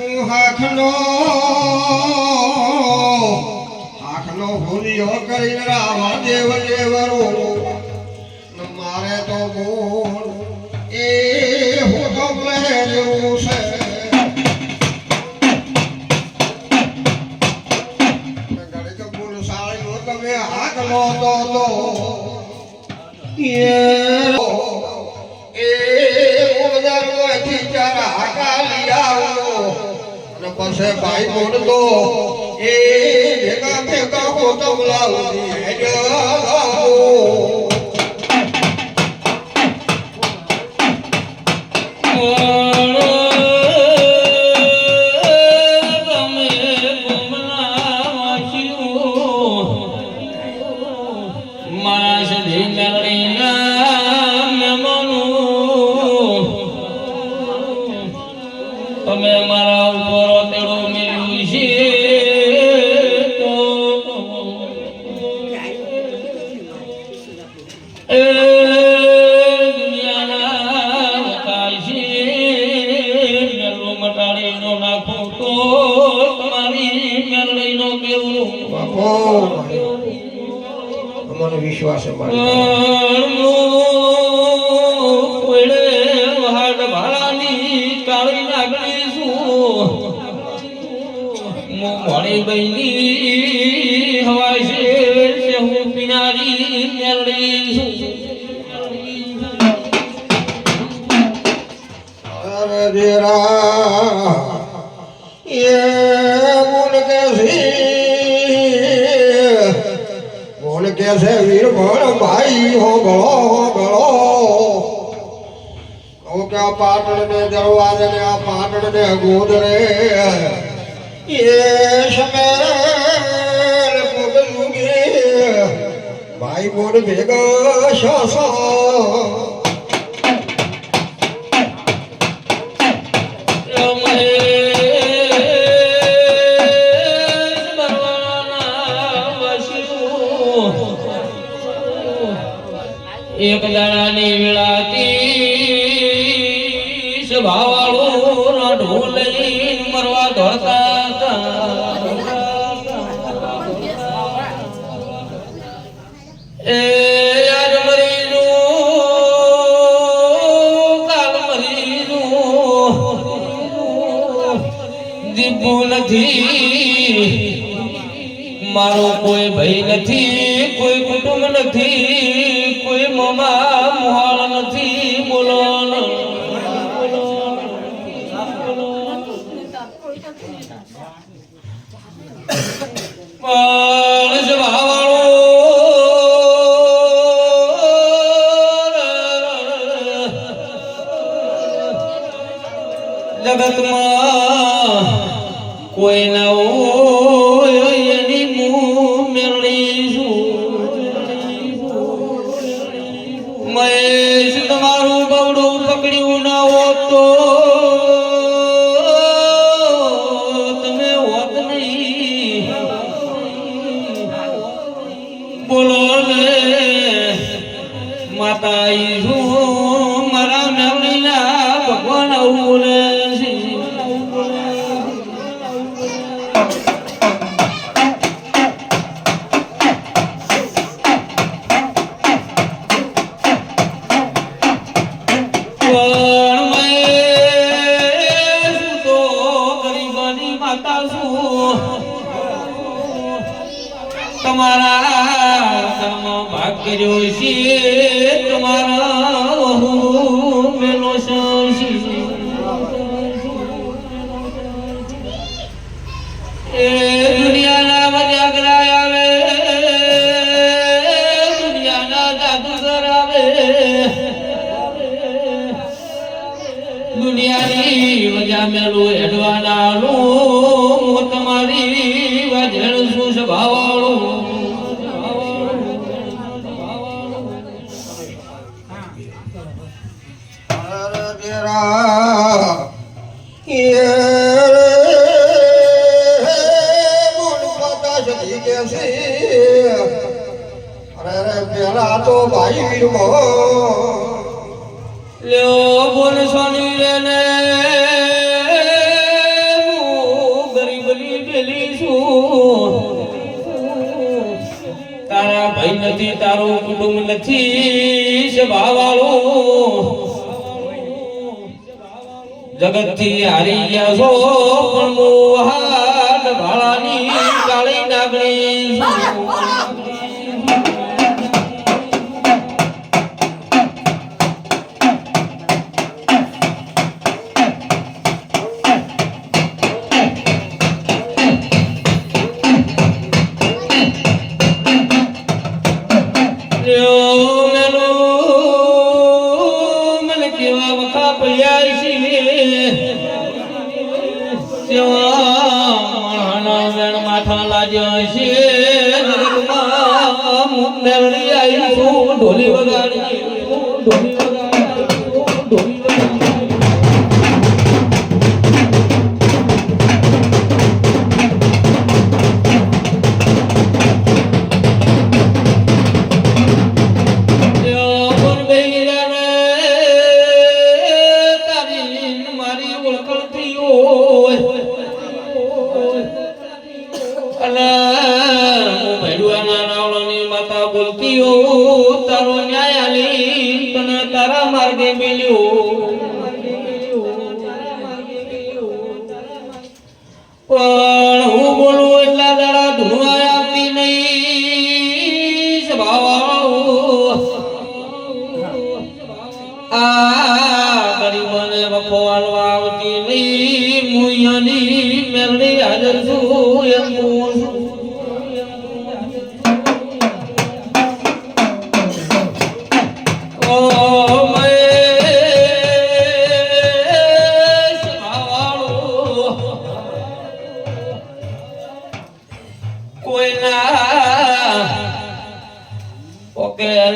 હાખનો હાખનો ભૂલ્યો કરીને રાવા દેવ દેવરો. મારે તો બોલ એ હું તો મહેલું છે. તમે હાકલો તો તો એ એ ચાર હાકા લઈ આવો. પછી ભાઈ બોલતો એ ભેગા ભેગા ગોતમ લાવતી મળી બહેની હવાય છે હું પિનારી દેરા એ બોલ કે બોલ છે વીર ભાઈ હો ગળો ગળો. કે આ પાટણ ને દરવાજે આ પાટણ ને ગોદરે એ શમેલ પોગલુગે ભાઈ બોલ ભેગા શાસા એક દાડાની વેળાતી સ્વભાવાળો ઢોલ લઈને મરવા દોડતા મારો કોઈ ભાઈ નથી, કોઈ કુટુંબ નથી, કોઈ મમા મોહાળ નથી, બોલો. પણ સ્વભાવાળો જગતમાં કોઈ ના બોલો ને માતા ભાગ્ય છે તમારા હું મેલો એ દુનિયાના વજાગરા આવે, દુનિયાના જાદુગર આવે દુનિયાની વજા મેલું તેરા અરે તો ભાઈ વીરમો લ્યો બોલ સોની રે ને ગરીબની પેલી છું તારા ભાઈ નથી તારું કુટુંબ નથી જગતથી હારી ગયા છો પણ મોહાન ભાળાની કાળી નાગણી કેવા વખા પૈયા સેવા વેણ માથા લાજ્યા છે. મેળવી આવી છું. ઢોલી વગાડી ઢોલી તારા માર્ગે પણ હું બોલું એટલા દાડા ધૂણવા આવતી નહીં. આ ગરીબોને વખોવાળવા આવતી નહીં. મુયની મેલડી હાજર છું. એમ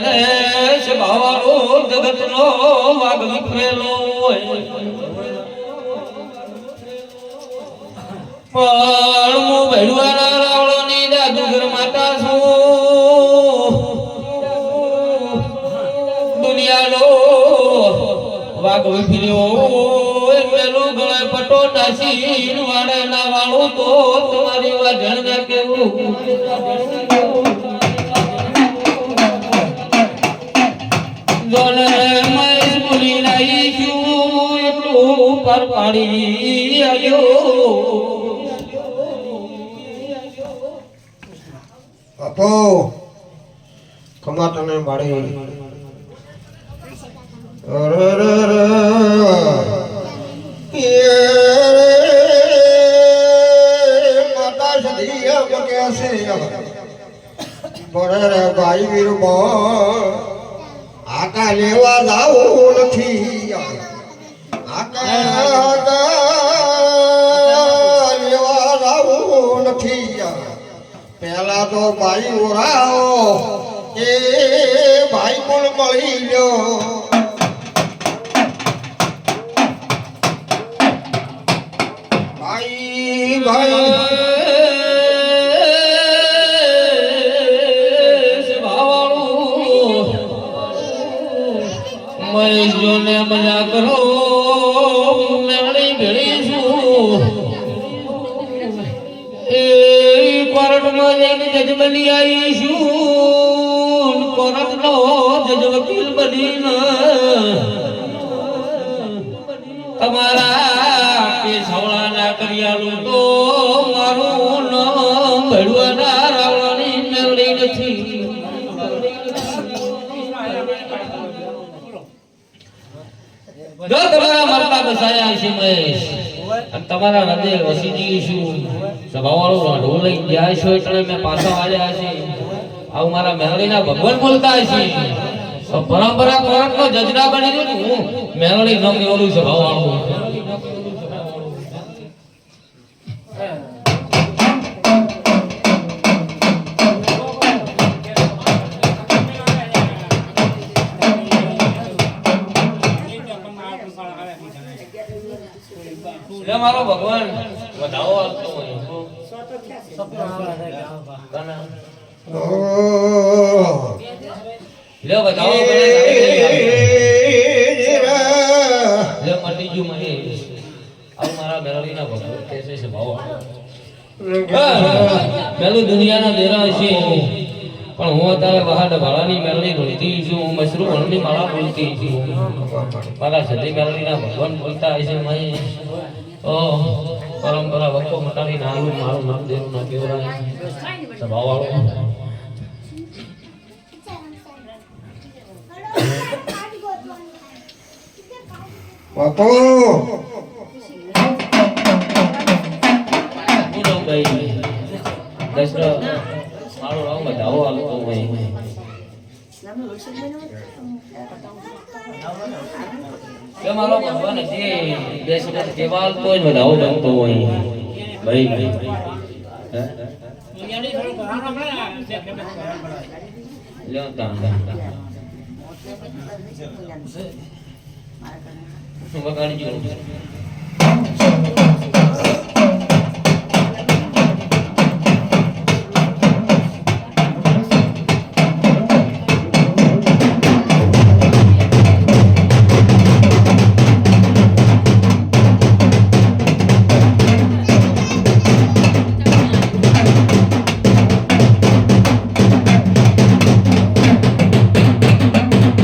ને સ્વભાવવાળો જગતનો વાઘ વિખરેલો પણ હું ભેડવાના રાવળોની જાદુગર માતા છું. દુનિયાનો વાઘ વિખર્યો પેલું ગળે પટો નાસી વાળે ના વાળું તો તમારી વાજણ કેવું? જોને મેં ભૂલી નહીં છું એટલું પર પાડી આવ્યો. બાપો ખમા તને મારી અરે રે ભાઈ વીરબો આકા લેવા જાવું નથી આકા લેવા જાવું નથી પેલા તો ભાઈ ઓરાઓ, એ ભાઈ પણ મળી ગયો. ભાઈ ભાઈ તમારા કર્યાલું તો મારું નામ ભેળવાના રાવણાની જો તમારા મરતા બસાયા છે મહેશ તમારા હૃદય વસી ગયું છું. સભાવાળો ઢોલ લઈ ગયા છો એટલે મેં પાછા આવ્યા છે. આવું મારા મેળવીના ભગવાન બોલતા છે તો પરંપરા કોર્ટનો જજના બની ગયો ને હું મેળવી ન કેવલું સભાવાળું લે મારો ભગવાન વધાવો આપતો હોય કાના. ઓહ. બતાવો મને. લે મટી ગયું મહેશ આવું મારા મેળવીના ભગવાન કે છે ભાવ પેલું દુનિયાના દેરા છે પણ હું અત્યારે બહાર ભાડાની મેળવી બોલતી છું હું મશરૂ ભણની માળા બોલતી છું મારા સતી મેળવીના ભગવાન બોલતા હશે મહી ઓ પરંપરા વખો મટાડી નાનું મારું નામ દેવું ના કેવરાય સ્વભાવવાળો બાપુ! બોલો ભાઈ દશરથ મારું નામ બતાવો ભાઈ મારો ભગવાન દશરથ કેવાલ તો જ વધાવો ગમતો હોય. ભાઈ હે? લ્યો കാണിച്ചു കാണിച്ചു